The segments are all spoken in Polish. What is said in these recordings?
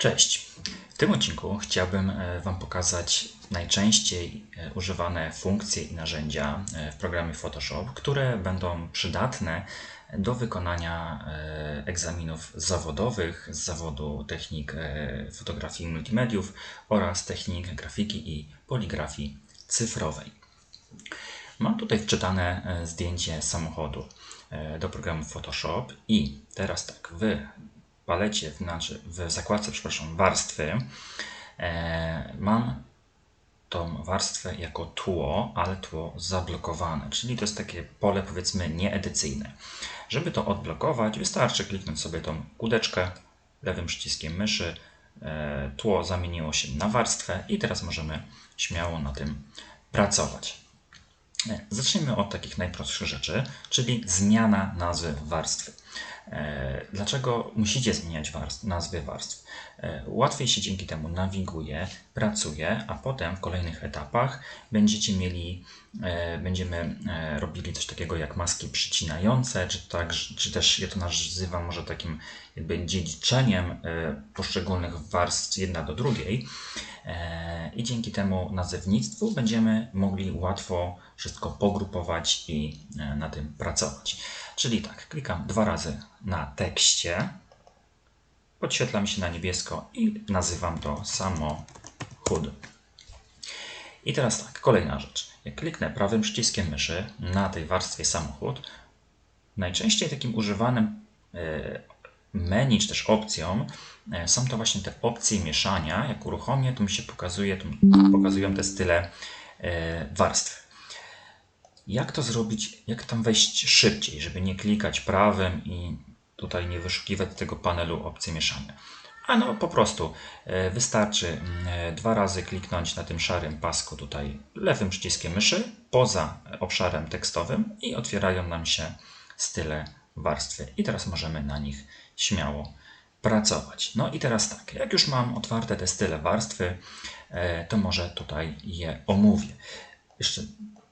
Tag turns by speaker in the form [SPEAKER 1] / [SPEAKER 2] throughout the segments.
[SPEAKER 1] Cześć. W tym odcinku chciałbym e, Wam pokazać najczęściej e, używane funkcje i narzędzia e, w programie Photoshop, które będą przydatne do wykonania egzaminów zawodowych z zawodu technik fotografii i multimediów oraz technik grafiki i poligrafii cyfrowej. Mam tutaj wczytane zdjęcie samochodu do programu Photoshop i teraz tak, Wy palecie, znaczy w zakładce, przepraszam, warstwy e, mam tą warstwę jako tło, ale tło zablokowane, czyli to jest takie pole powiedzmy nieedycyjne. Żeby to odblokować, wystarczy kliknąć sobie tą kudeczkę lewym przyciskiem myszy. E, tło zamieniło się na warstwę i teraz możemy śmiało na tym pracować. E, zacznijmy od takich najprostszych rzeczy, czyli zmiana nazwy warstwy. E, dlaczego musicie zmieniać warstw, nazwy warstw? E, łatwiej się dzięki temu nawiguje, pracuje, a potem w kolejnych etapach będziecie mieli, będziemy robili coś takiego jak maski przycinające, czy, tak, czy też ja to nazywam może takim jakby dziedziczeniem poszczególnych warstw jedna do drugiej. I dzięki temu nazewnictwu będziemy mogli łatwo wszystko pogrupować i e, na tym pracować. Czyli tak, klikam dwa razy na tekście, podświetla mi się na niebiesko i nazywam to samochód. I teraz tak, kolejna rzecz. Jak kliknę prawym przyciskiem myszy na tej warstwie samochód, najczęściej takim używanym e, menu czy też opcją e, są to właśnie te opcje mieszania. Jak uruchomię, to mi się pokazuje, to pokazują te style warstw. Jak to zrobić, jak tam wejść szybciej, żeby nie klikać prawym i tutaj nie wyszukiwać tego panelu opcji mieszania? A no po prostu e, wystarczy mm, e, dwa razy kliknąć na tym szarym pasku tutaj lewym przyciskiem myszy poza obszarem tekstowym i otwierają nam się style warstwy. I teraz możemy na nich śmiało pracować. No i teraz tak, jak już mam otwarte te style warstwy, e, to może tutaj je omówię. Jeszcze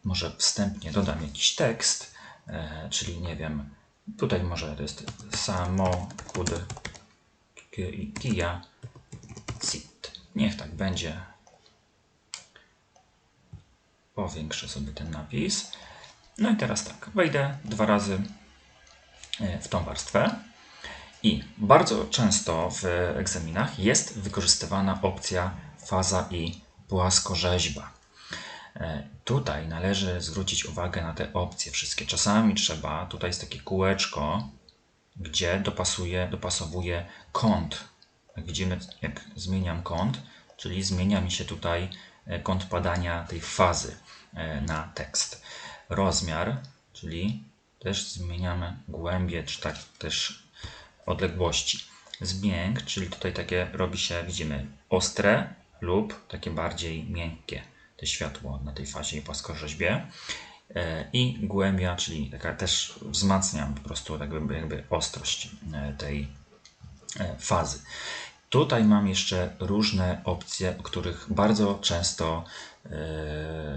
[SPEAKER 1] może wstępnie dodam jakiś tekst, e, czyli nie wiem, tutaj może to jest samochód Kia Ceed. Niech tak będzie. Powiększę sobie ten napis. No i teraz tak, wejdę dwa razy e, w tą warstwę. I bardzo często w egzaminach jest wykorzystywana opcja faza i płaskorzeźba. E, tutaj należy zwrócić uwagę na te opcje wszystkie. Czasami trzeba, tutaj jest takie kółeczko, gdzie dopasuje, dopasowuje kąt. Jak widzimy, jak zmieniam kąt, czyli zmienia mi się tutaj e, kąt padania tej fazy e, na tekst. Rozmiar, czyli też zmieniamy głębię, czy tak też odległości. Zbięk, czyli tutaj takie robi się, widzimy, ostre lub takie bardziej miękkie te światło na tej fazie i płaskorzeźbie. E, I głębia, czyli taka też wzmacniam po prostu jakby, jakby ostrość e, tej e, fazy. Tutaj mam jeszcze różne opcje, o których bardzo często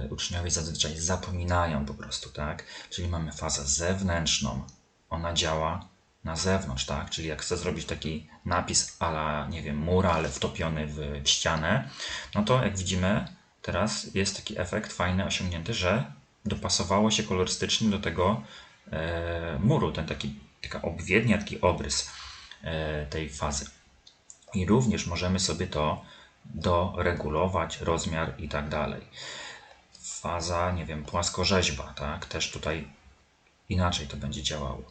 [SPEAKER 1] uczniowie zazwyczaj zapominają po prostu, tak? Czyli mamy fazę zewnętrzną, ona działa na zewnątrz, tak? Czyli jak chcę zrobić taki napis ala, nie wiem, mural wtopiony w ścianę, no to jak widzimy, teraz jest taki efekt fajny osiągnięty, że dopasowało się kolorystycznie do tego e, muru, ten taki, taka obwiednia, taki obrys e, tej fazy. I również możemy sobie to doregulować, rozmiar i tak dalej. Faza, nie wiem, płaskorzeźba, tak? Też tutaj inaczej to będzie działało.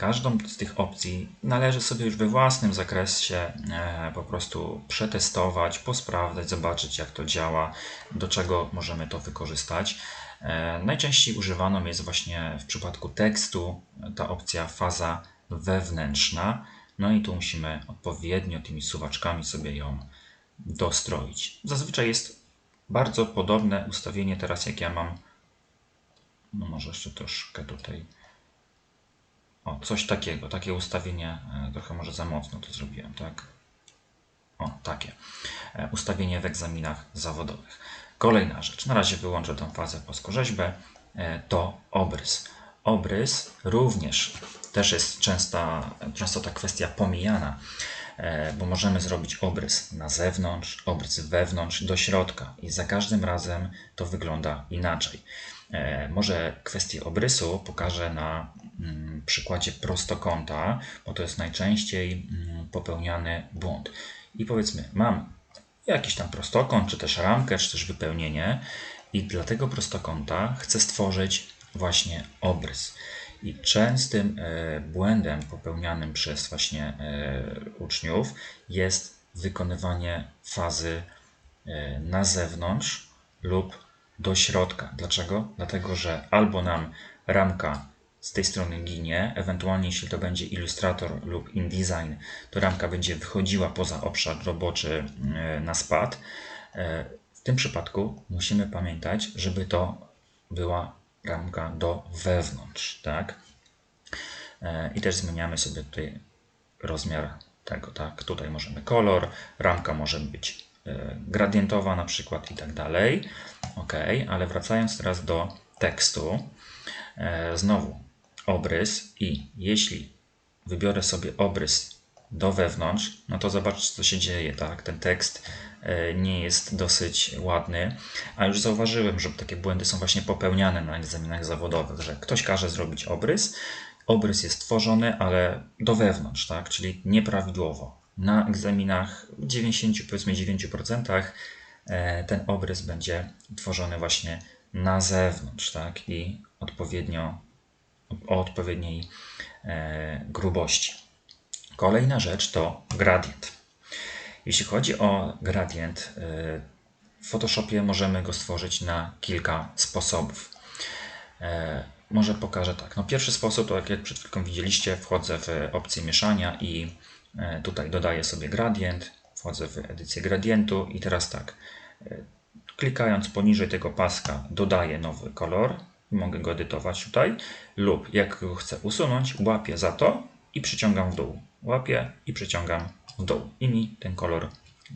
[SPEAKER 1] Każdą z tych opcji należy sobie już we własnym zakresie e, po prostu przetestować, posprawdzać, zobaczyć jak to działa, do czego możemy to wykorzystać. E, najczęściej używaną jest właśnie w przypadku tekstu ta opcja faza wewnętrzna. No i tu musimy odpowiednio tymi suwaczkami sobie ją dostroić. Zazwyczaj jest bardzo podobne ustawienie teraz jak ja mam. No może jeszcze troszkę tutaj o, coś takiego, takie ustawienie, e, trochę może za mocno to zrobiłem, tak? O, takie. E, ustawienie w egzaminach zawodowych. Kolejna rzecz, na razie wyłączę tę fazę płaskorzeźbę, e, to obrys. Obrys również też jest częsta, często ta kwestia pomijana. bo możemy zrobić obrys na zewnątrz, obrys wewnątrz, do środka i za każdym razem to wygląda inaczej. Może kwestię obrysu pokażę na przykładzie prostokąta, bo to jest najczęściej mm, popełniany błąd. I powiedzmy, mam jakiś tam prostokąt, czy też ramkę, czy też wypełnienie i dla tego prostokąta chcę stworzyć właśnie obrys. I częstym e, błędem popełnianym przez właśnie e, uczniów jest wykonywanie fazy e, na zewnątrz lub do środka. Dlaczego? Dlatego, że albo nam ramka z tej strony ginie, ewentualnie jeśli to będzie Illustrator lub InDesign, to ramka będzie wychodziła poza obszar roboczy na spad. W tym przypadku musimy pamiętać, żeby to była ramka do wewnątrz, tak? E, I też zmieniamy sobie tutaj rozmiar tego, tak? Tutaj możemy kolor, ramka może być e, gradientowa na przykład i tak dalej. Ok, ale wracając teraz do tekstu, e, znowu obrys i jeśli wybiorę sobie obrys do wewnątrz, no to zobaczcie co się dzieje, tak? Ten tekst E, nie jest dosyć ładny, a już zauważyłem, że takie błędy są właśnie popełniane na egzaminach zawodowych, że ktoś każe zrobić obrys, obrys jest tworzony, ale do wewnątrz, tak? czyli nieprawidłowo. Na egzaminach w 90, powiedzmy 9% e, ten obrys będzie tworzony właśnie na zewnątrz, tak? I odpowiednio o odpowiedniej e, grubości. Kolejna rzecz to gradient. Jeśli chodzi o gradient, y, w Photoshopie możemy go stworzyć na kilka sposobów. E, może pokażę tak. No pierwszy sposób to, jak przed chwilką widzieliście, wchodzę w opcję mieszania i e, tutaj dodaję sobie gradient, wchodzę w edycję gradientu i teraz tak, e, klikając poniżej tego paska dodaję nowy kolor, mogę go edytować tutaj, lub jak go chcę usunąć, łapię za to i przyciągam w dół. Łapię i przyciągam w dół i mi ten kolor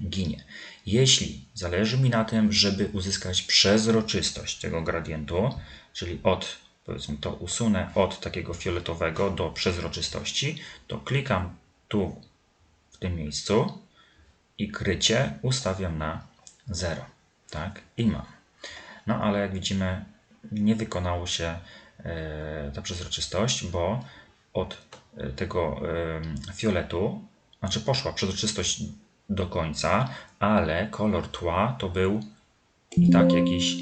[SPEAKER 1] ginie. Jeśli zależy mi na tym, żeby uzyskać przezroczystość tego gradientu, czyli od, powiedzmy to usunę od takiego fioletowego do przezroczystości, to klikam tu w tym miejscu i krycie ustawiam na 0. Tak? I mam. No ale jak widzimy, nie wykonało się e, ta przezroczystość, bo od e, tego e, fioletu znaczy poszła przezroczystość do końca, ale kolor tła to był i tak jakiś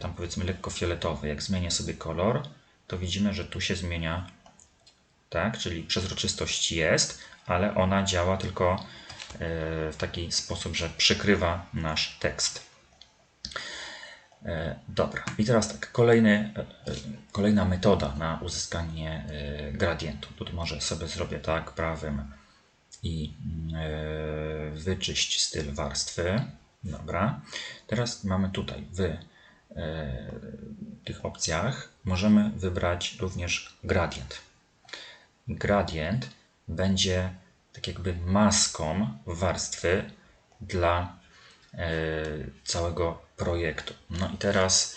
[SPEAKER 1] tam powiedzmy lekko fioletowy. Jak zmienię sobie kolor, to widzimy, że tu się zmienia, tak, czyli przezroczystość jest, ale ona działa tylko w taki sposób, że przykrywa nasz tekst. E, dobra, i teraz tak, kolejny, kolejna metoda na uzyskanie gradientu. Tutaj może sobie zrobię tak prawym i e, wyczyść styl warstwy. Dobra. Teraz mamy tutaj w e, tych opcjach możemy wybrać również gradient. Gradient będzie tak jakby maską warstwy dla e, całego projektu. No i teraz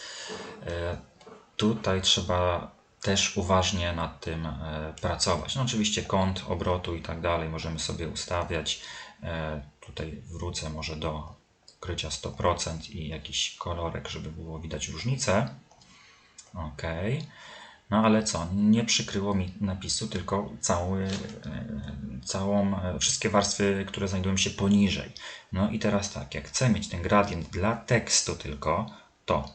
[SPEAKER 1] tutaj trzeba też uważnie nad tym e, pracować. No oczywiście kąt obrotu i tak dalej możemy sobie ustawiać. E, tutaj wrócę może do krycia 100% i jakiś kolorek, żeby było widać różnicę. Ok. No ale co, nie przykryło mi napisu, tylko cały, e, całą, wszystkie warstwy, które znajdują się poniżej. No i teraz tak, jak chcę mieć ten gradient dla tekstu tylko, to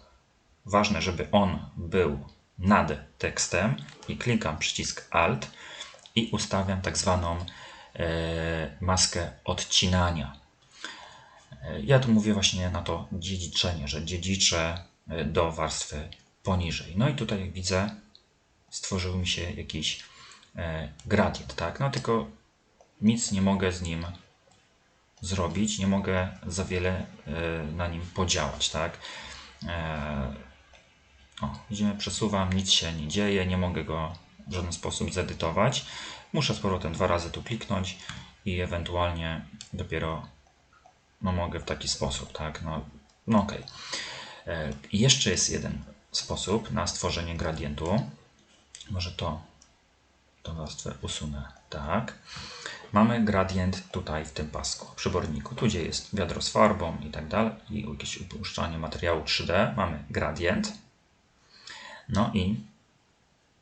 [SPEAKER 1] ważne, żeby on był nad tekstem i klikam przycisk Alt i ustawiam tak zwaną e, maskę odcinania. E, ja tu mówię właśnie na to dziedziczenie, że dziedziczę e, do warstwy poniżej. No i tutaj jak widzę stworzył mi się jakiś gradient, tak? No tylko nic nie mogę z nim zrobić, nie mogę za wiele na nim podziałać, tak? O, widzimy, przesuwam, nic się nie dzieje, nie mogę go w żaden sposób zedytować. Muszę z powrotem dwa razy tu kliknąć i ewentualnie dopiero no, mogę w taki sposób, tak? No, no ok. E, jeszcze jest jeden sposób na stworzenie gradientu. Może to, tą warstwę usunę, tak. mamy gradient tutaj w tym pasku, przyborniku. Tu, gdzie jest wiadro z farbą i tak dalej, i jakieś upuszczanie materiału 3D, mamy gradient. No i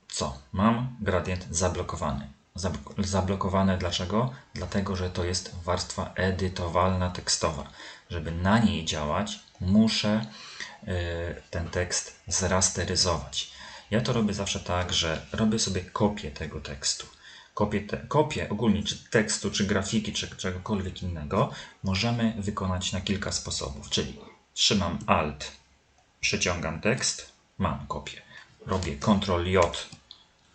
[SPEAKER 1] co? Mam gradient zablokowany. Zablokowane dlaczego? Dlatego, że to jest warstwa edytowalna tekstowa. Żeby na niej działać, muszę y, ten tekst zrasteryzować. Ja to robię zawsze tak, że robię sobie kopię tego tekstu. Kopię, te, kopię ogólnie, czy tekstu, czy grafiki, czy czegokolwiek innego, możemy wykonać na kilka sposobów. Czyli trzymam Alt, przeciągam tekst, mam kopię. Robię Ctrl J,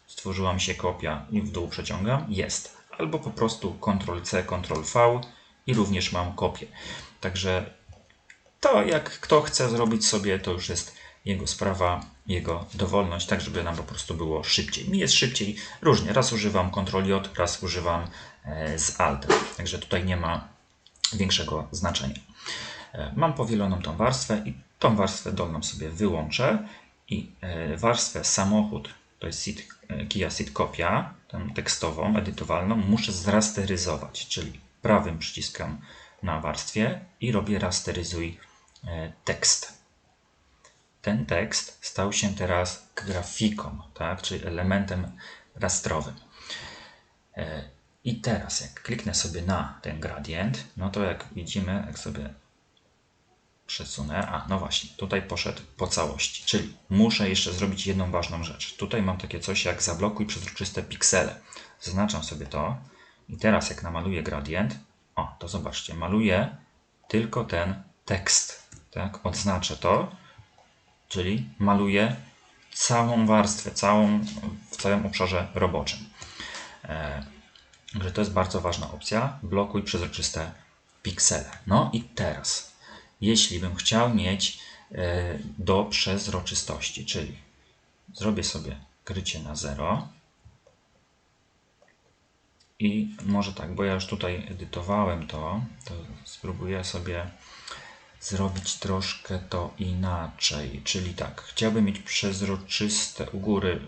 [SPEAKER 1] stworzyła mi się kopia i w dół przeciągam, jest. Albo po prostu Ctrl C, Ctrl V i również mam kopię. Także to jak kto chce zrobić sobie, to już jest jego sprawa, jego dowolność, tak żeby nam po prostu było szybciej. Mi jest szybciej różnie. Raz używam Ctrl J, raz używam e, z Alt. Także tutaj nie ma większego znaczenia. E, mam powieloną tą warstwę i tą warstwę dolną sobie wyłączę i e, warstwę samochód, to jest seed, Kia Seed Kopia, tę tekstową, edytowalną, muszę zrasteryzować, czyli prawym przyciskam na warstwie i robię rasteryzuj tekst ten tekst stał się teraz grafiką, tak? czyli elementem rastrowym. E, I teraz, jak kliknę sobie na ten gradient, no to jak widzimy, jak sobie przesunę, a no właśnie, tutaj poszedł po całości, czyli muszę jeszcze zrobić jedną ważną rzecz. Tutaj mam takie coś jak zablokuj przezroczyste piksele. Zaznaczam sobie to i teraz jak namaluję gradient, o, to zobaczcie, maluję tylko ten tekst, tak? Odznaczę to czyli maluję całą warstwę, całą, w całym obszarze roboczym. E, także to jest bardzo ważna opcja. Blokuj przezroczyste piksele. No i teraz, jeśli bym chciał mieć e, do przezroczystości, czyli zrobię sobie krycie na 0 i może tak, bo ja już tutaj edytowałem to, to spróbuję sobie zrobić troszkę to inaczej. Czyli tak, chciałbym mieć przezroczyste u góry,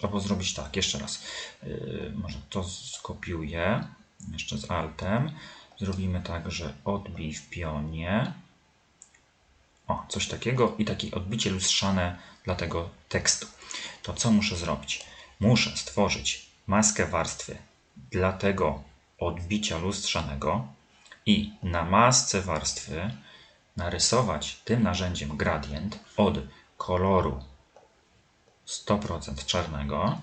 [SPEAKER 1] e, albo zrobić tak, jeszcze raz. E, może to skopiuję, jeszcze z altem. Zrobimy tak, że odbij w pionie. O, coś takiego i takie odbicie lustrzane dla tego tekstu. To co muszę zrobić? Muszę stworzyć maskę warstwy dla tego odbicia lustrzanego i na masce warstwy narysować tym narzędziem gradient od koloru 100% czarnego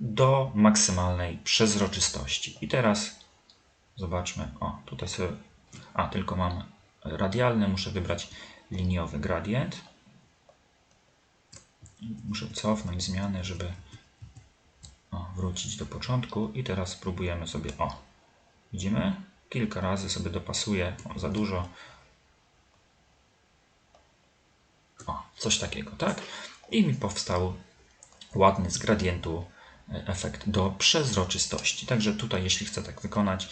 [SPEAKER 1] do maksymalnej przezroczystości. I teraz zobaczmy, o tutaj sobie, a tylko mam radialny, muszę wybrać liniowy gradient. Muszę cofnąć zmiany, żeby o, wrócić do początku i teraz spróbujemy sobie, o, widzimy? Kilka razy sobie dopasuję, o, za dużo. O, coś takiego, tak? I mi powstał ładny z gradientu e, efekt do przezroczystości. Także tutaj, jeśli chcę tak wykonać,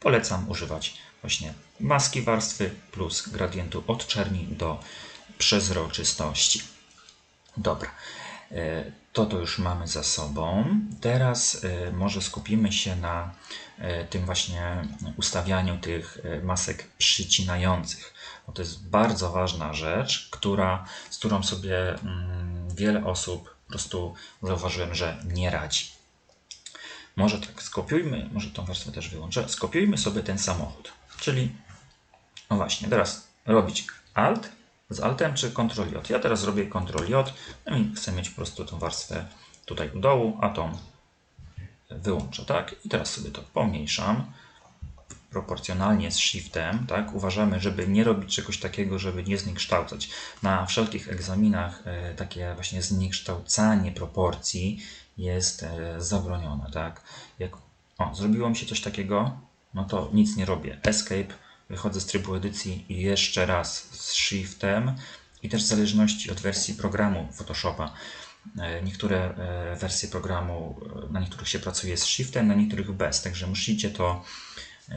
[SPEAKER 1] polecam używać właśnie maski warstwy plus gradientu od czerni do przezroczystości. Dobra. E, to to już mamy za sobą. Teraz y, może skupimy się na y, tym właśnie ustawianiu tych masek przycinających. Bo to jest bardzo ważna rzecz, która, z którą sobie mm, wiele osób po prostu zauważyłem, że nie radzi. Może tak, skopiujmy, może tą warstwę też wyłączę. Skopiujmy sobie ten samochód. Czyli, no właśnie, teraz robić Alt, z Altem czy Ctrl J. Ja teraz robię Ctrl J no i chcę mieć po prostu tą warstwę tutaj u dołu, a tą wyłączę, tak? I teraz sobie to pomniejszam proporcjonalnie z shiftem, tak? Uważamy, żeby nie robić czegoś takiego, żeby nie zniekształcać. Na wszelkich egzaminach e, takie właśnie zniekształcanie proporcji jest e, zabronione, tak? Jak o, zrobiło mi się coś takiego, no to nic nie robię. Escape wychodzę z trybu edycji jeszcze raz z Shiftem i też w zależności od wersji programu Photoshopa. E, niektóre e, wersje programu, e, na niektórych się pracuje z Shiftem, na niektórych bez, także musicie to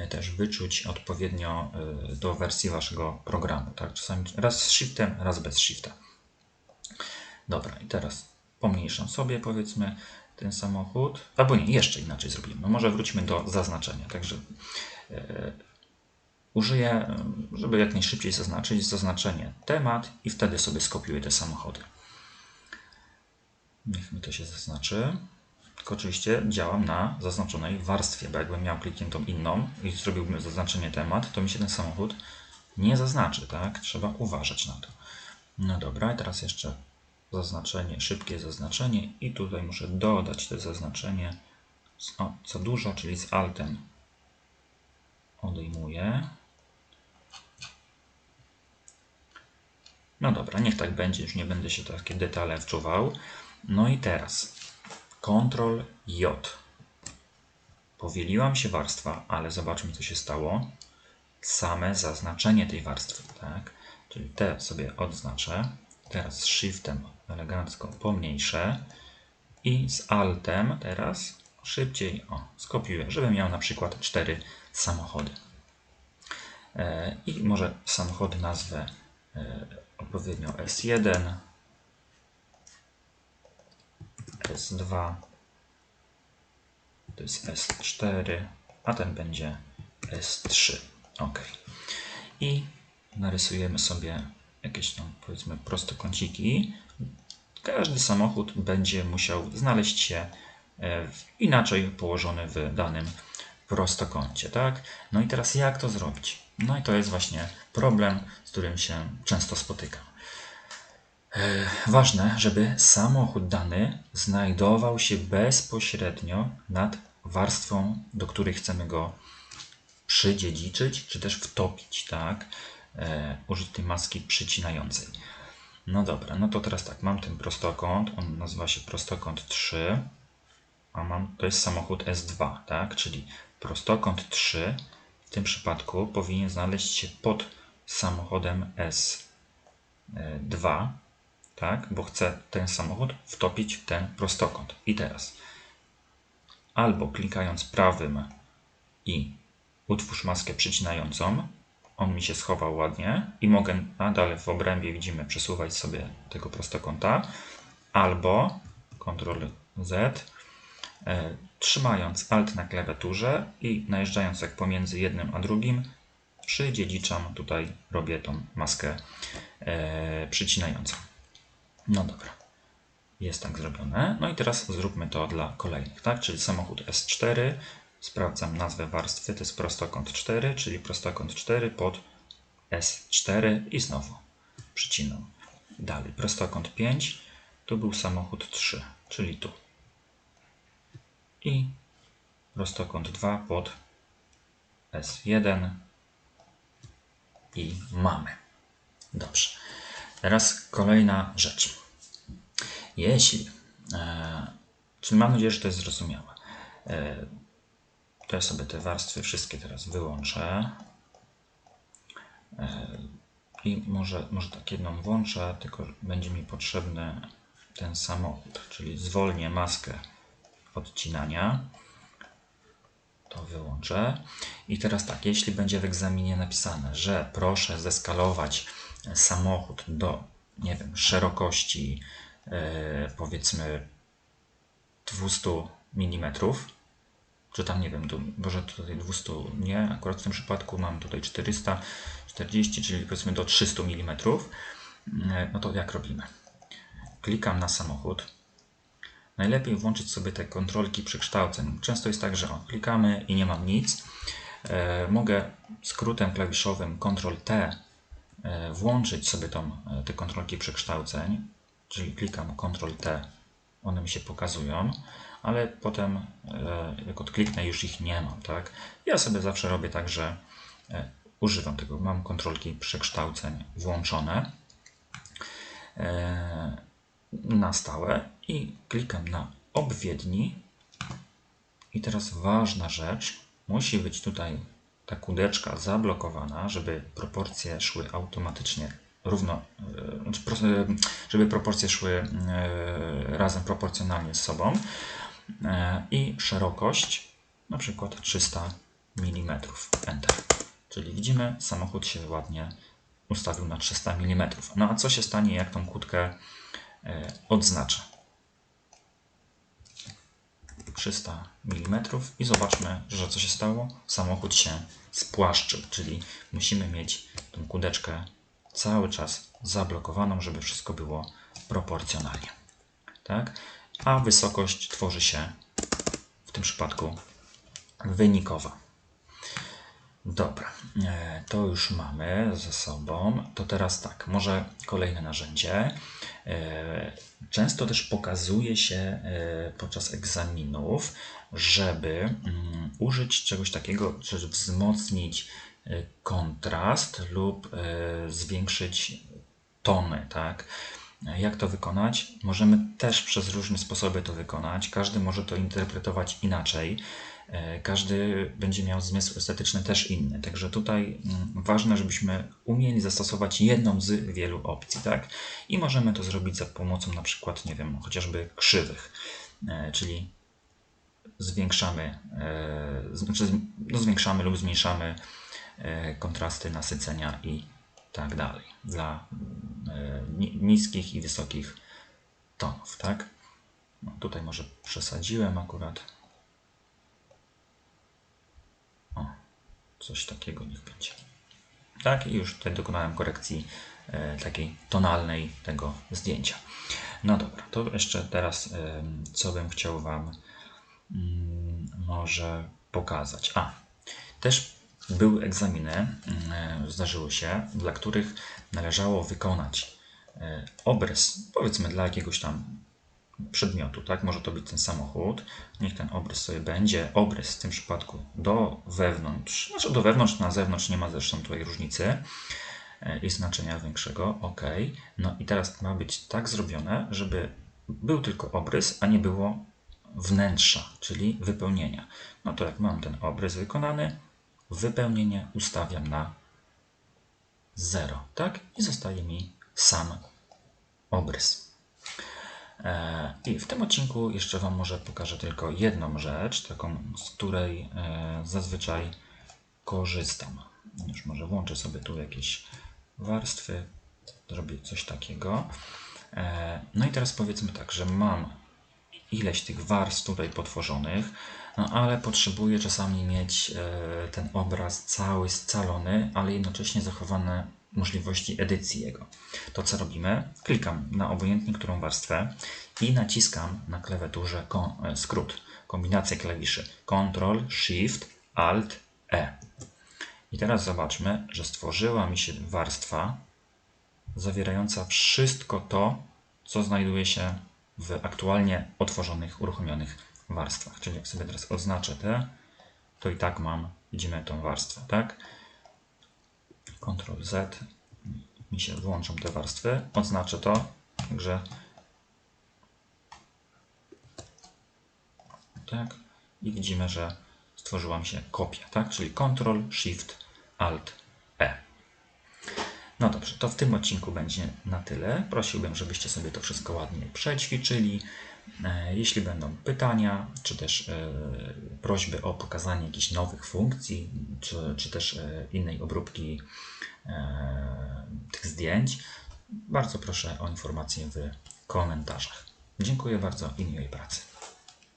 [SPEAKER 1] też wyczuć odpowiednio do wersji waszego programu. Tak? Czasami raz z Shiftem, raz bez Shifta. Dobra, i teraz pomniejszam sobie powiedzmy ten samochód. Albo nie, jeszcze inaczej zrobimy. No może wróćmy do zaznaczenia. Także użyję, żeby jak najszybciej zaznaczyć, zaznaczenie temat i wtedy sobie skopiuję te samochody. Niech mi to się zaznaczy. Tylko oczywiście działam na zaznaczonej warstwie, bo jakbym miał klikniętą inną i zrobiłbym zaznaczenie temat, to mi się ten samochód nie zaznaczy, tak? Trzeba uważać na to. No dobra, i teraz jeszcze zaznaczenie, szybkie zaznaczenie i tutaj muszę dodać to zaznaczenie o, co dużo, czyli z altem odejmuję. No dobra, niech tak będzie, już nie będę się takie detale wczuwał. No i teraz Ctrl J. Powieliła się warstwa, ale zobaczmy co się stało. Same zaznaczenie tej warstwy, tak? Czyli te sobie odznaczę. Teraz Shiftem elegancko pomniejszę i z Altem teraz szybciej o, skopiuję, żebym miał na przykład cztery samochody. E, I może samochody nazwę e, odpowiednio S1, S2, to jest S4, a ten będzie S3. OK. I narysujemy sobie jakieś tam powiedzmy prostokąciki. Każdy samochód będzie musiał znaleźć się e, inaczej położony w danym prostokącie, tak? No i teraz jak to zrobić? No i to jest właśnie problem, z którym się często spotykam. E, ważne, żeby samochód dany znajdował się bezpośrednio nad warstwą, do której chcemy go przydziedziczyć, czy też wtopić, tak? E, użyć tej maski przycinającej. No dobra, no to teraz tak, mam ten prostokąt, on nazywa się prostokąt 3, a mam, to jest samochód S2, tak? Czyli prostokąt 3 w tym przypadku powinien znaleźć się pod samochodem S2, tak? Bo chcę ten samochód wtopić w ten prostokąt. I teraz albo klikając prawym i utwórz maskę przycinającą, on mi się schował ładnie i mogę nadal w obrębie, widzimy, przesuwać sobie tego prostokąta, albo Ctrl Z, e, trzymając Alt na klawiaturze i najeżdżając jak pomiędzy jednym a drugim, przydziedziczam, tutaj robię tą maskę e, przycinającą. No dobra, jest tak zrobione. No i teraz zróbmy to dla kolejnych, tak? Czyli samochód S4, Sprawdzam nazwę warstwy, to jest prostokąt 4, czyli prostokąt 4 pod S4 i znowu przycinam. Dalej, prostokąt 5, tu był samochód 3, czyli tu. I prostokąt 2 pod S1 i mamy. Dobrze. Teraz kolejna rzecz. Jeśli, e, czyli mam nadzieję, że to jest zrozumiałe. E, to ja sobie te warstwy wszystkie teraz wyłączę. E, I może, może tak jedną włączę, tylko będzie mi potrzebny ten samochód, czyli zwolnię maskę odcinania. To wyłączę. I teraz tak, jeśli będzie w egzaminie napisane, że proszę zeskalować samochód do, nie wiem, szerokości yy, powiedzmy 200 mm, czy tam nie wiem, tu, może tutaj 200 nie, akurat w tym przypadku mam tutaj 440, czyli powiedzmy do 300 mm. No to jak robimy? Klikam na samochód. Najlepiej włączyć sobie te kontrolki przekształceń. Często jest tak, że klikamy i nie mam nic. E, mogę skrótem klawiszowym Ctrl-T e, włączyć sobie tą, e, te kontrolki przekształceń, czyli klikam Ctrl-T, one mi się pokazują ale potem jak odkliknę już ich nie mam, tak? Ja sobie zawsze robię tak, że używam tego, mam kontrolki przekształceń włączone na stałe i klikam na obwiedni i teraz ważna rzecz, musi być tutaj ta kudeczka zablokowana, żeby proporcje szły automatycznie równo, znaczy żeby proporcje szły razem proporcjonalnie z sobą. E, i szerokość na przykład 300 mm. Enter. Czyli widzimy, samochód się ładnie ustawił na 300 mm. No a co się stanie, jak tą e, odznaczę? 300 mm i zobaczmy, że co się stało. Samochód się spłaszczył, czyli musimy mieć tą kudeczkę cały czas zablokowaną, żeby wszystko było proporcjonalnie. Tak? A wysokość tworzy się w tym przypadku wynikowa. Dobra, e, to już mamy ze sobą. To teraz tak, może kolejne narzędzie. E, często też pokazuje się e, podczas egzaminów, żeby mm, użyć czegoś takiego, żeby wzmocnić kontrast lub zwiększyć tony, tak? Jak to wykonać? Możemy też przez różne sposoby to wykonać. Każdy może to interpretować inaczej. E, każdy będzie miał zmysł estetyczny też inny. Także tutaj mm, ważne, żebyśmy umieli zastosować jedną z wielu opcji, tak? I możemy to zrobić za pomocą na przykład, nie wiem, chociażby krzywych, e, czyli zwiększamy, e, znaczy no zwiększamy lub zmniejszamy kontrasty nasycenia i tak dalej dla niskich i wysokich tonów, tak? No tutaj może przesadziłem akurat. Coś takiego niech będzie. Tak, i już tutaj dokonałem korekcji e, takiej tonalnej tego zdjęcia. No dobra, to jeszcze teraz e, co bym chciał Wam mm, może pokazać. A, też były egzaminy, mm, zdarzyły się, dla których należało wykonać e, obrys, powiedzmy dla jakiegoś tam przedmiotu, tak? Może to być ten samochód. Niech ten obrys sobie będzie. Obrys w tym przypadku do wewnątrz, znaczy do wewnątrz, na zewnątrz nie ma zresztą tutaj różnicy e, i znaczenia większego. OK. No i teraz ma być tak zrobione, żeby był tylko obrys, a nie było wnętrza, czyli wypełnienia. No to jak mam ten obrys wykonany, wypełnienie ustawiam na 0, tak? I zostaje mi sam obrys. E, I w tym odcinku jeszcze Wam może pokażę tylko jedną rzecz, taką, z której e, zazwyczaj korzystam. Już może włączę sobie tu jakieś warstwy, zrobię coś takiego. E, no i teraz powiedzmy tak, że mam ileś tych warstw tutaj potworzonych, no ale potrzebuję czasami mieć ten obraz cały scalony, ale jednocześnie zachowane możliwości edycji jego. To co robimy? Klikam na obojętnie którą warstwę i naciskam na klawiaturze e, skrót, kombinację klawiszy Ctrl, Shift, Alt, E. I teraz zobaczmy, że stworzyła mi się warstwa zawierająca wszystko to, co znajduje się w aktualnie otworzonych, uruchomionych warstwach. Czyli jak sobie teraz oznaczę te, to i tak mam, widzimy tą warstwę, tak? Ctrl Z, mi się włączą te warstwy, odznaczę to, także tak, i widzimy, że stworzyła mi się kopia, tak, czyli Ctrl, Shift, Alt, E. No dobrze, to w tym odcinku będzie na tyle. Prosiłbym, żebyście sobie to wszystko ładnie przećwiczyli. E, jeśli będą pytania, czy też e, prośby o pokazanie jakichś nowych funkcji, czy, czy też e, innej obróbki tych zdjęć, bardzo proszę o informacje w komentarzach. Dziękuję bardzo i miłej pracy.